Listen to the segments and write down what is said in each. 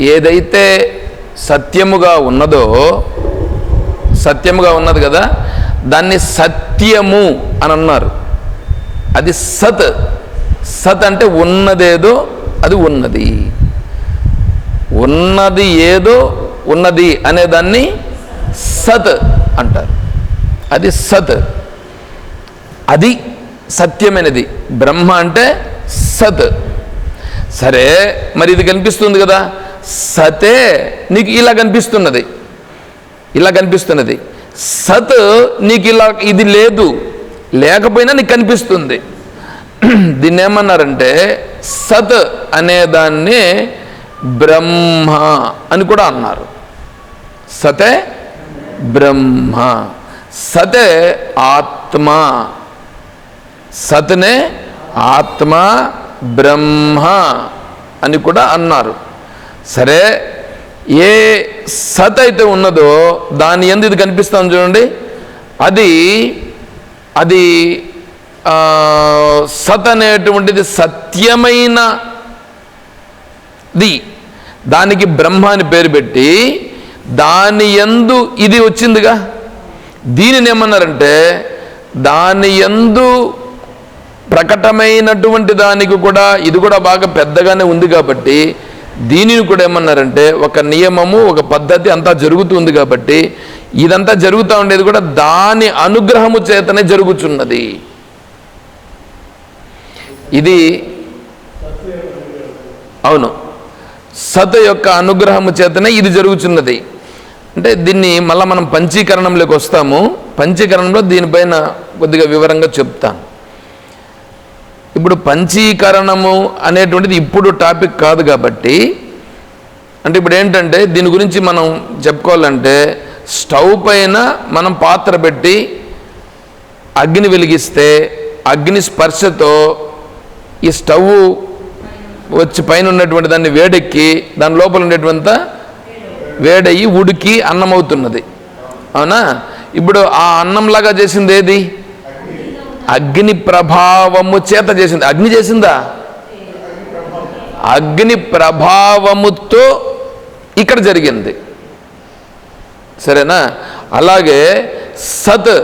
ఏదైతే సత్యముగా ఉన్నదో సత్యముగా ఉన్నది కదా దాన్ని సత్యము అని అన్నారు అది సత్. సత్ అంటే ఉన్నదేదో అది ఉన్నది. ఉన్నది ఏదో ఉన్నది అనేదాన్ని సత్ అంటారు. అది సత్. అది సత్యమైనది. బ్రహ్మ అంటే సత్. సరే మరి ఇది కనిపిస్తుంది కదా. సతే నీకు ఇలా కనిపిస్తున్నది. ఇలా కనిపిస్తున్నది. సత్ నీకు ఇలా ఇది లేదు. లేకపోయినా నీకు కనిపిస్తుంది. దీన్ని ఏమన్నారంటే సత్ అనేదాన్ని బ్రహ్మ అని కూడా అన్నారు. సతే బ్రహ్మ. సతే ఆత్మ. సత్నే ఆత్మ బ్రహ్మ అని కూడా అన్నారు. సరే ఏ సత్ అయితే ఉన్నదో దాని ఎందు ఇది కనిపిస్తాం చూడండి. అది అది సత్ అనేటువంటిది సత్యమైన ది దానికి బ్రహ్మ అని పేరు పెట్టి దాని ఎందు ఇది వచ్చిందిగా. దీనిని ఏమన్నారంటే దాని ఎందు ప్రకటమైనటువంటి దానికి కూడా ఇది కూడా బాగా పెద్దగానే ఉంది కాబట్టి దీనిని కూడా ఏమన్నారంటే ఒక నియమము ఒక పద్ధతి అంతా జరుగుతుంది కాబట్టి ఇదంతా జరుగుతూ ఉండేది కూడా దాని అనుగ్రహము చేతనే జరుగుచున్నది. ఇది అవును. సత యొక్క అనుగ్రహము చేతనే ఇది జరుగుతున్నది అంటే దీన్ని మళ్ళీ మనం పంచీకరణంలోకి వస్తాము. పంచీకరణంలో దీనిపైన కొద్దిగా వివరంగా చెప్తాను. ఇప్పుడు పంచీకరణము అనేటువంటిది ఇప్పుడు టాపిక్ కాదు కాబట్టి అంటే ఇప్పుడు ఏంటంటే దీని గురించి మనం చెప్పుకోవాలంటే స్టవ్ పైన మనం పాత్ర పెట్టి అగ్ని వెలిగిస్తే అగ్ని స్పర్శతో ఈ స్టవ్ వచ్చి పైన ఉన్నటువంటి దాన్ని వేడెక్కి దాని లోపల ఉండేటువంటి వేడయ్యి ఉడికి అన్నం అవుతున్నది అవునా? ఇప్పుడు ఆ అన్నంలాగా చేసింది ఏది అగ్ని ప్రభావము చేత చేసింది. అగ్ని చేసిందా? అగ్ని ప్రభావముతో ఇక్కడ జరిగింది. సరేనా? అలాగే సత్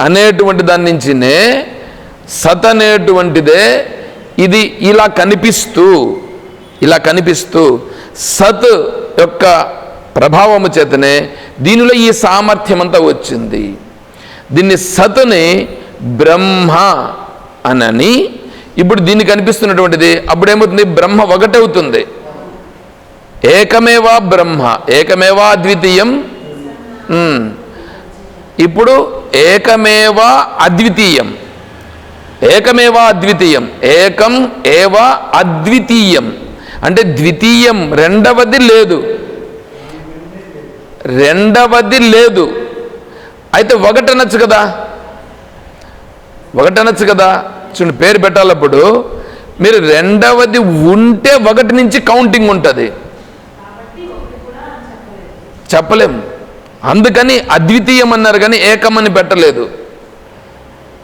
అనేటువంటి దాని నుంచినే సత్ అనేటువంటిదే ఇది ఇలా కనిపిస్తూ ఇలా కనిపిస్తూ సత్ యొక్క ప్రభావము చేతనే దీనిలో ఈ సామర్థ్యం అంతా వచ్చింది. దీన్ని సత్ని బ్రహ్మ అనని ఇప్పుడు దీన్ని కనిపిస్తున్నటువంటిది. అప్పుడు ఏమవుతుంది బ్రహ్మ ఒకటవుతుంది. ఏకమేవా బ్రహ్మ? ఏకమేవా అద్వితీయం? ఇప్పుడు ఏకమేవా అద్వితీయం? ఏకమేవా అద్వితీయం? ఏకం ఏవా అద్వితీయం? అంటే ద్వితీయం రెండవది లేదు. రెండవది లేదు. అయితే ఒకటనొచ్చు కదా? ఒకటనొచ్చు కదా? చూడండి పేరు పెట్టాలప్పుడు మీరు రెండవది ఉంటే ఒకటి నుంచి కౌంటింగ్ ఉంటుంది. చెప్పలేం. అందుకని అద్వితీయం అన్నారు కానీ ఏకమని పెట్టలేదు.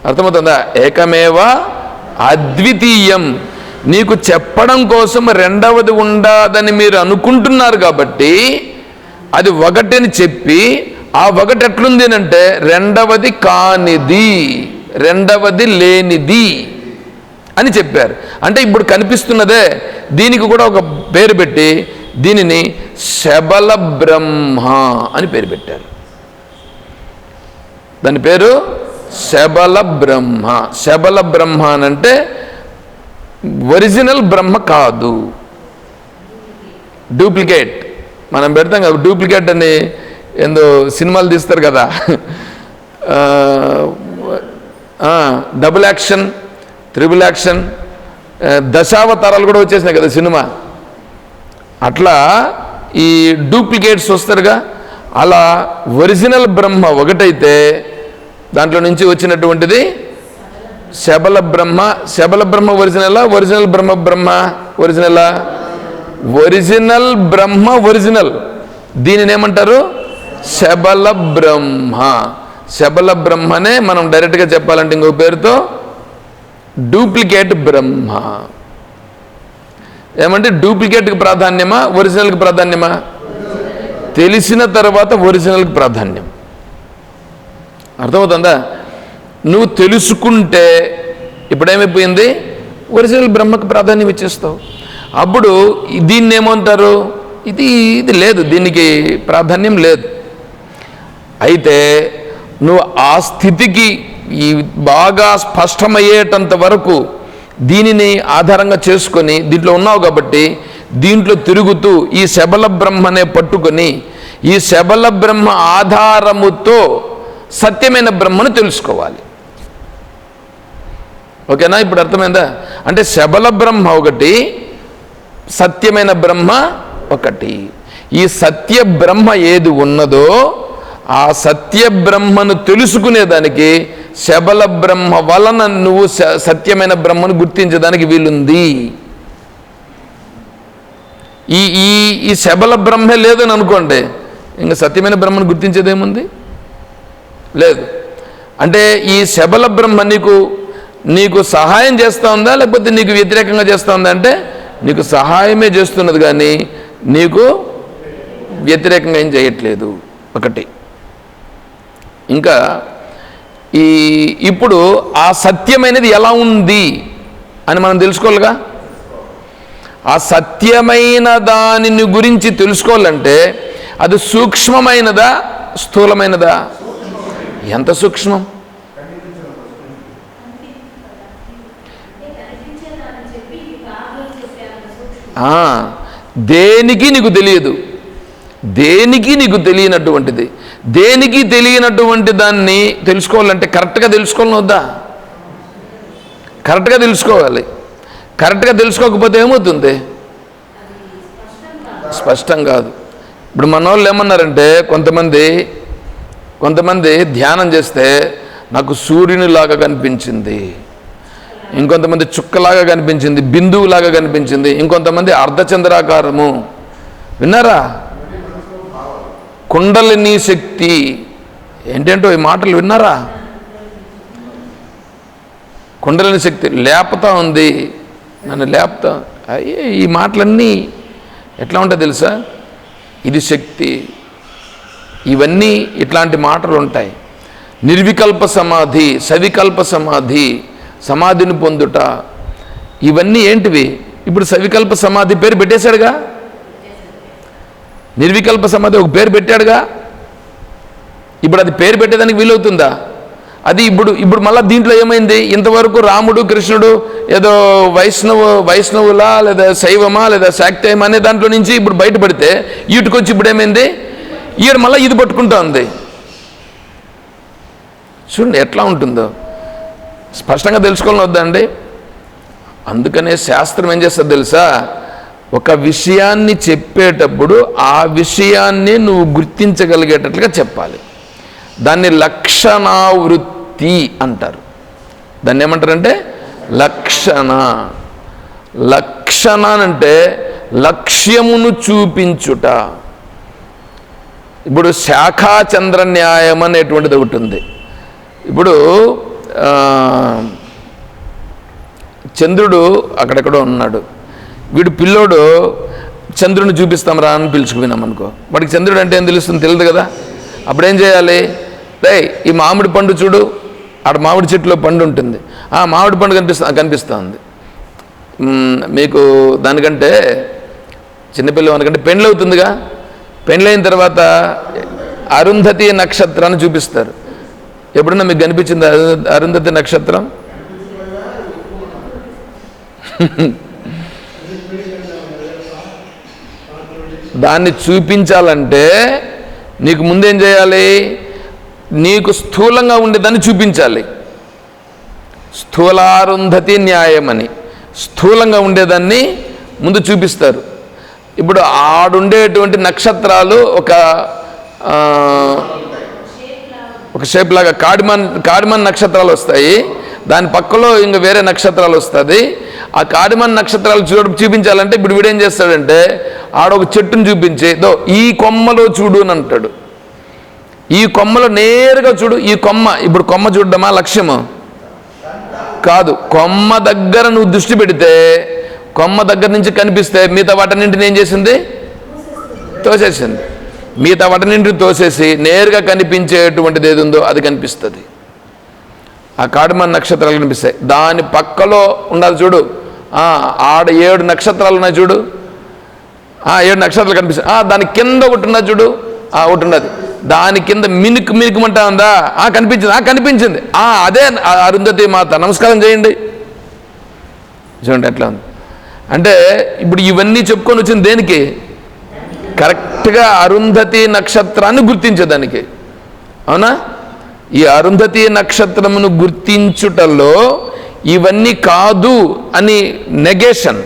అర్థమవుతుందా? ఏకమేవ అద్వితీయం. నీకు చెప్పడం కోసం రెండవది ఉండదని మీరు అనుకుంటున్నారు కాబట్టి అది ఒకటిని చెప్పి ఆ ఒకటి ఎట్లుంది అంటే రెండవది కానిది. రెండవది లేనిది అని చెప్పారు. అంటే ఇప్పుడు కనిపిస్తున్నదే దీనికి కూడా ఒక పేరు పెట్టి దీనిని శబల బ్రహ్మ అని పేరు పెట్టారు. దాని పేరు శబల బ్రహ్మ. శబల బ్రహ్మ అని అంటే ఒరిజినల్ బ్రహ్మ కాదు. డూప్లికేట్. మనం పెడతాం కదా డూప్లికేట్ అని ఏందో సినిమాలు తీస్తారు కదా. డబుల్ యాక్షన్ త్రిబుల్ యాక్షన్ దశావతారాలు కూడా వచ్చేసినాయి కదా సినిమా. అట్లా ఈ డూప్లికేట్స్ వస్తారుగా. అలా ఒరిజినల్ బ్రహ్మ ఒకటైతే దాంట్లో నుంచి వచ్చినటువంటిది శబల బ్రహ్మ. శబల బ్రహ్మ ఒరిజినలా ఒరిజినల్ బ్రహ్మ బ్రహ్మ ఒరిజినలా ఒరిజినల్ బ్రహ్మ ఒరిజినల్ దీనిని ఏమంటారు? శబల బ్రహ్మ. శబల బ్రహ్మనే మనం డైరెక్ట్గా చెప్పాలంటే ఇంకో పేరుతో డూప్లికేట్ బ్రహ్మ. ఏమంటే డూప్లికేట్కి ప్రాధాన్యమా ఒరిజినల్కి ప్రాధాన్యమా? తెలిసిన తర్వాత ఒరిజినల్కి ప్రాధాన్యం. అర్థమవుతుందా? నువ్వు తెలుసుకుంటే ఇప్పుడేమైపోయింది? ఒరిజినల్ బ్రహ్మకు ప్రాధాన్యం ఇచ్చేస్తావు. అప్పుడు దీన్ని ఏమంటారు ఇది ఇది లేదు దీనికి ప్రాధాన్యం లేదు. అయితే నువ్వు ఆ స్థితికి ఈ బాగా స్పష్టమయ్యేటంత వరకు దీనిని ఆధారంగా చేసుకొని దీంట్లో ఉన్నావు కాబట్టి దీంట్లో తిరుగుతూ ఈ శబల బ్రహ్మనే పట్టుకొని ఈ శబల బ్రహ్మ ఆధారముతో సత్యమైన బ్రహ్మను తెలుసుకోవాలి. ఓకేనా? ఇప్పుడు అర్థమైందా? అంటే శబల బ్రహ్మ ఒకటి సత్యమైన బ్రహ్మ ఒకటి. ఈ సత్య బ్రహ్మ ఏది ఉన్నదో ఆ సత్య బ్రహ్మను తెలుసుకునేదానికి శబల బ్రహ్మ వలన నువ్వు స- సత్యమైన బ్రహ్మను గుర్తించడానికి వీలుంది. ఈ ఈ ఈ శబల బ్రహ్మే లేదని అనుకోండి ఇంకా సత్యమైన బ్రహ్మను గుర్తించేదేముంది? లేదు. అంటే ఈ శబల బ్రహ్మ నీకు నీకు సహాయం చేస్తూ ఉందా లేకపోతే నీకు వ్యతిరేకంగా చేస్తూ ఉందా? అంటే నీకు సహాయమే చేస్తున్నది కానీ నీకు వ్యతిరేకంగా ఏం చేయట్లేదు. ఒకటి. ఇంకా ఈ ఇప్పుడు ఆ సత్యమైనది ఎలా ఉంది అని మనం తెలుసుకోవాలిగా? ఆ సత్యమైన దానిని గురించి తెలుసుకోవాలంటే అది సూక్ష్మమైనదా స్థూలమైనదా? ఎంత సూక్ష్మం? దేనికి నీకు తెలియదు? దేనికి నీకు తెలియనటువంటిది? దేనికి తెలియనటువంటి దాన్ని తెలుసుకోవాలంటే కరెక్ట్గా తెలుసుకోవాలని వద్దా కరెక్ట్గా తెలుసుకోవాలి. కరెక్ట్గా తెలుసుకోకపోతే ఏమవుతుంది? స్పష్టం కాదు. ఇప్పుడు మన వాళ్ళు ఏమన్నారంటే కొంతమంది కొంతమంది ధ్యానం చేస్తే నాకు సూర్యునిలాగా కనిపించింది ఇంకొంతమంది చుక్కలాగా కనిపించింది బిందువులాగా కనిపించింది ఇంకొంతమంది అర్ధచంద్రాకారము. విన్నారా? కుండలిని శక్తి ఏంటంటో ఈ మాటలు విన్నారా? కుండలిని శక్తి లేపతా ఉంది. నన్ను లేపుతా అయ్యే ఈ మాటలన్నీ ఎట్లా ఉంటాయి తెలుసా? ఇది శక్తి. ఇవన్నీ ఇట్లాంటి మాటలు ఉంటాయి. నిర్వికల్ప సమాధి సవికల్ప సమాధి సమాధిని పొందుట. ఇవన్నీ ఏంటివి? ఇప్పుడు సవికల్ప సమాధి పేరు పెట్టేశాడుగా? నిర్వికల్ప సమాధి ఒక పేరు పెట్టాడుగా? ఇప్పుడు అది పేరు పెట్టేదానికి వీలవుతుందా? అది ఇప్పుడు ఇప్పుడు మళ్ళీ దీంట్లో ఏమైంది? ఇంతవరకు రాముడు కృష్ణుడు ఏదో వైష్ణవ వైష్ణవులా లేదా శైవమా లేదా శాక్తేయం అనే దాంట్లో నుంచి ఇప్పుడు బయటపడితే వీటికొచ్చి ఇప్పుడు ఏమైంది? ఈడు మళ్ళీ ఇది పట్టుకుంటా ఉంది. చూడండి ఎట్లా ఉంటుందో. స్పష్టంగా తెలుసుకోవాలని వద్దండి అందుకనే శాస్త్రం ఏం చేస్తుంది తెలుసా? ఒక విషయాన్ని చెప్పేటప్పుడు ఆ విషయాన్ని నువ్వు గుర్తించగలిగేటట్లుగా చెప్పాలి. దాన్ని లక్షణావృత్తి అంటారు. దాన్ని ఏమంటారంటే? లక్షణ. లక్షణ అంటే లక్ష్యమును చూపించుట. ఇప్పుడు శాఖాచంద్ర న్యాయం అనేటువంటిది ఒకటి ఉంది. ఇప్పుడు చంద్రుడు అక్కడెక్కడో ఉన్నాడు. వీడు పిల్లోడు చంద్రుని చూపిస్తాం రా అని పిలుచుకుపోయినాం అనుకో. వాడికి చంద్రుడు అంటే ఏం తెలుస్తుంది? తెలియదు కదా? అప్పుడేం చేయాలి? రే ఈ మామిడి పండు చూడు. ఆడ మామిడి చెట్టులో పండు ఉంటుంది. ఆ మామిడి పండు కనిపిస్తా కనిపిస్తుంది మీకు దానికంటే చిన్నపిల్ల మనకంటే పెండ్లి అవుతుందిగా. పెండ్లైన తర్వాత అరుంధతి నక్షత్రాన్ని చూపిస్తారు. ఎప్పుడన్నా మీకు కనిపించింది అరుంధతి నక్షత్రం? దాన్ని చూపించాలంటే నీకు ముందేం చేయాలి? నీకు స్థూలంగా ఉండేదాన్ని చూపించాలి. స్థూలారుంధతి న్యాయం అని స్థూలంగా ఉండేదాన్ని ముందు చూపిస్తారు. ఇప్పుడు ఆడుండేటువంటి నక్షత్రాలు ఒక ఒక షేప్ లాగా కాడిమన్ కాడిమన్ నక్షత్రాలు వస్తాయి. దాని పక్కలో ఇంకా వేరే నక్షత్రాలు వస్తుంది. ఆ కాడిమన్ నక్షత్రాలు చూడ చూపించాలంటే ఇప్పుడు వీడేం చేస్తాడంటే ఆడ ఒక చెట్టును చూపించే దో ఈ కొమ్మలో చూడు అని అంటాడు. ఈ కొమ్మలో నేరుగా చూడు ఈ కొమ్మ ఇప్పుడు కొమ్మ చూడడమా లక్ష్యము? కాదు కొమ్మ దగ్గర నువ్వు దృష్టి పెడితే కొమ్మ దగ్గర నుంచి కనిపిస్తే మిగతా వాటన్నింటిని ఏం చేసింది? తోసేసింది. మిగతా వాటన్నింటిని తోసేసి నేరుగా కనిపించేటువంటిది ఏది ఉందో అది కనిపిస్తుంది. ఆ కాడుమన్ నక్షత్రాలు కనిపిస్తాయి. దాని పక్కలో ఉండాలి చూడు. ఆడ ఏడు నక్షత్రాలు ఉన్నాయి చూడు. ఆ, ఏడు నక్షత్రాలు కనిపిస్తాయి. ఆ, దాని కింద ఒకటి ఉన్నది చూడు. ఆ, ఒకటి ఉన్నది. దాని కింద మినుకు మినుకుమంటా ఉందా? ఆ కనిపించింది. ఆ కనిపించింది. ఆ అదే అరుంధతి మాత. నమస్కారం చేయండి. చూడండి ఎట్లా ఉంది. అంటే ఇప్పుడు ఇవన్నీ చెప్పుకొని వచ్చింది దేనికి? కరెక్ట్గా అరుంధతి నక్షత్రాన్ని గుర్తించేదానికి అవునా? ఈ అరుంధతి నక్షత్రమును గుర్తించుటలో ఇవన్నీ కాదు అని నెగేషన్.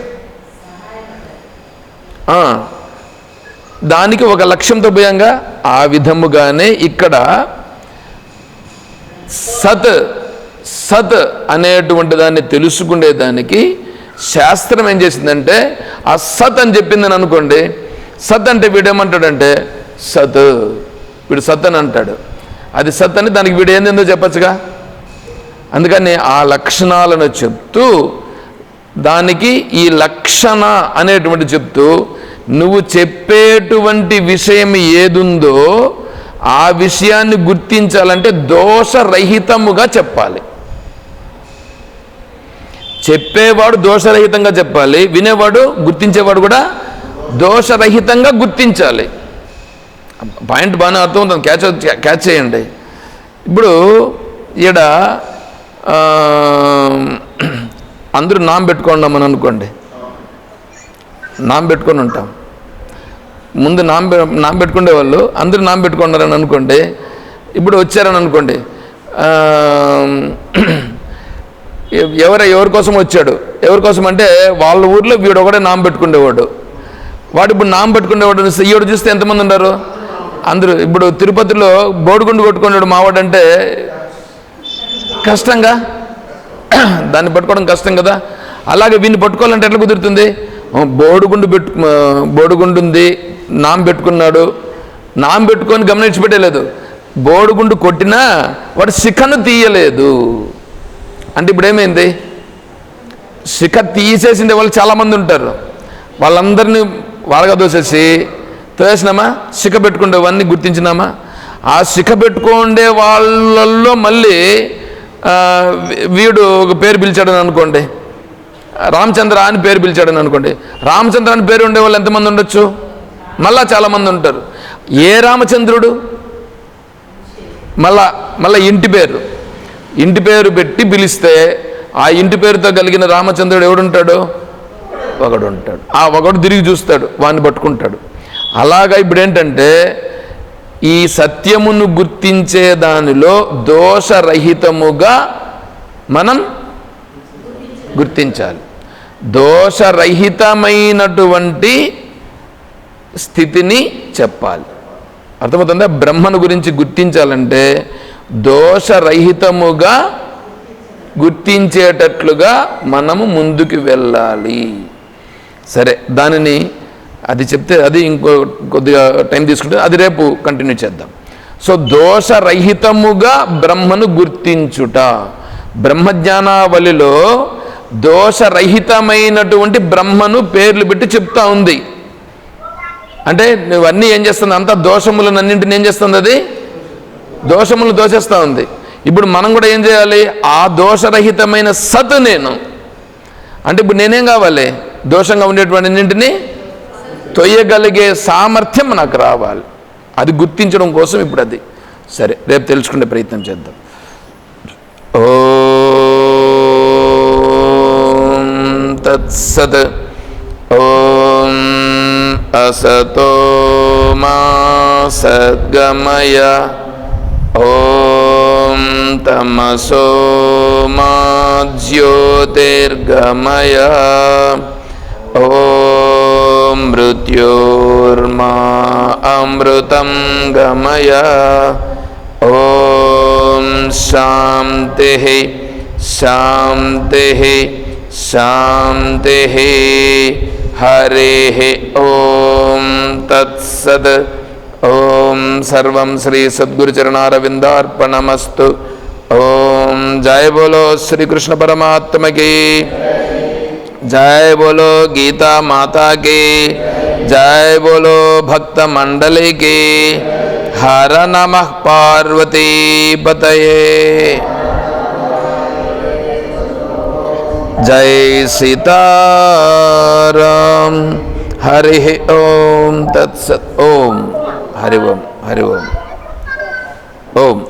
దానికి ఒక లక్ష్యంతో పోయాంగా ఆ విధముగానే ఇక్కడ సత్ సత్ అనేటువంటి దాన్ని తెలుసుకునేదానికి శాస్త్రం ఏం చేసిందంటే ఆ సత్ అని చెప్పిందని అనుకోండి సత్ అంటే వీడేమంటాడంటే సత్ వీడు సత్ అని అంటాడు. అది సత్ అని దానికి వీడు ఏందేందో చెప్పచ్చుగా? అందుకని ఆ లక్షణాలను చెప్తూ దానికి ఈ లక్షణ అనేటువంటి చెప్తూ నువ్వు చెప్పేటువంటి విషయం ఏదుందో ఆ విషయాన్ని గుర్తించాలంటే దోషరహితముగా చెప్పాలి. చెప్పేవాడు దోషరహితంగా చెప్పాలి వినేవాడు గుర్తించేవాడు కూడా దోషరహితంగా గుర్తించాలి. పాయింట్ బాగానే అర్థమవుతుంది. క్యాచ్ క్యాచ్ చేయండి. ఇప్పుడు ఈడ అందరూ నాం పెట్టుకున్నామని అనుకోండి. నామ్ పెట్టుకొని ఉంటాం. ముందు నామ్ పె- పెట్టుకునే వాళ్ళు అందరూ నామ్ పెట్టుకున్నారని అనుకోండి. ఇప్పుడు వచ్చారని అనుకోండి. ఎవరు ఎవరి కోసం వచ్చాడు? ఎవరి కోసం అంటే వాళ్ళ ఊర్లో వీడు ఒకడే నాం పెట్టుకునేవాడు. వాడు ఇప్పుడు నామ పెట్టుకునేవాడు ఈయోడు చూస్తే ఎంతమంది ఉన్నారు అందరూ ఇప్పుడు తిరుపతిలో బోడిగుండు కొట్టుకున్నాడు మావాడంటే కష్టంగా? దాన్ని పట్టుకోవడం కష్టం కదా? అలాగే వీన్ని పట్టుకోవాలంటే ఎట్లా కుదురుతుంది? బోడుగుండు పెట్టు బోడుగుండు బోడిగుండు ఉంది నాం పెట్టుకున్నాడు. నాం పెట్టుకొని గమనించి పెట్టలేదు బోడుగుండు కొట్టినా వాడు శిఖను తీయలేదు. అంటే ఇప్పుడు ఏమైంది శిఖ తీసేసిండే వాళ్ళు చాలామంది ఉంటారు. వాళ్ళందరినీ వాళ్ళగా దోసేసి వేసినామా శిఖ పెట్టుకుండేవన్నీ గుర్తించినామా? ఆ శిఖ పెట్టుకుండే వాళ్ళల్లో మళ్ళీ వీడు ఒక పేరు పిలిచాడని అనుకోండి. రామచంద్ర అని పేరు పిలిచాడని అనుకోండి. రామచంద్ర అని పేరు ఉండే వాళ్ళు ఎంతమంది ఉండొచ్చు? మళ్ళా చాలామంది ఉంటారు. ఏ రామచంద్రుడు? మళ్ళా మళ్ళా ఇంటి పేరు. ఇంటి పేరు పెట్టి పిలిస్తే ఆ ఇంటి పేరుతో కలిగిన రామచంద్రుడు ఎవడుంటాడు? ఒకడు ఉంటాడు ఆ ఒకడు తిరిగి చూస్తాడు వాడిని పట్టుకుంటాడు. అలాగా ఇప్పుడు ఏంటంటే ఈ సత్యమును గుర్తించే దానిలో దోషరహితముగా మనం గుర్తించాలి. దోషరహితమైనటువంటి స్థితిని చెప్పాలి. అర్థమవుతుందా? బ్రహ్మను గురించి గుర్తించాలంటే దోషరహితముగా గుర్తించేటట్లుగా మనము ముందుకు వెళ్ళాలి. సరే దానిని అది చెప్తే అది ఇంకో కొద్దిగా టైం తీసుకుంటే అది రేపు కంటిన్యూ చేద్దాం. సో దోషరహితముగా బ్రహ్మను గుర్తించుట. బ్రహ్మజ్ఞానావళిలో దోషరహితమైనటువంటి బ్రహ్మను పేర్లు పెట్టి చెప్తా ఉంది. అంటే నువ్వన్నీ ఏం చేస్తుంది? అంతా దోషములను అన్నింటిని ఏం చేస్తుంది అది? దోషములు దోషేస్తూ ఉంది. ఇప్పుడు మనం కూడా ఏం చేయాలి? ఆ దోషరహితమైన సత్ నేను. అంటే ఇప్పుడు నేనేం కావాలి? దోషంగా ఉండేటువంటి అన్నింటినీ తొయ్యగలిగే సామర్థ్యం నాకు రావాలి. అది గుర్తించడం కోసం ఇప్పుడు అది. సరే రేపు తెలుసుకునే ప్రయత్నం చేద్దాం. ఓం తత్సత్ ఓం అసతో మా సద్గమయ ఓం తమసో మా జ్యోతిర్గమయ. ॐ मृत्योर्मा अमृतं गमय। ओ शान्तिः शांति शांति हरे ॐ तत्सद्। ॐ सर्वं श्री सद्गुरुचरणारविन्दार्पणमस्तु। ॐ जय बोलो श्री कृष्ण परमात्म की जय बोलो गीता माता की, जय बोलो भक्त मंडली की, हर नमः पार्वती पतये जय सीता हरि ओम, तत्सत ओम, हरि ओम हरि ओम ओम।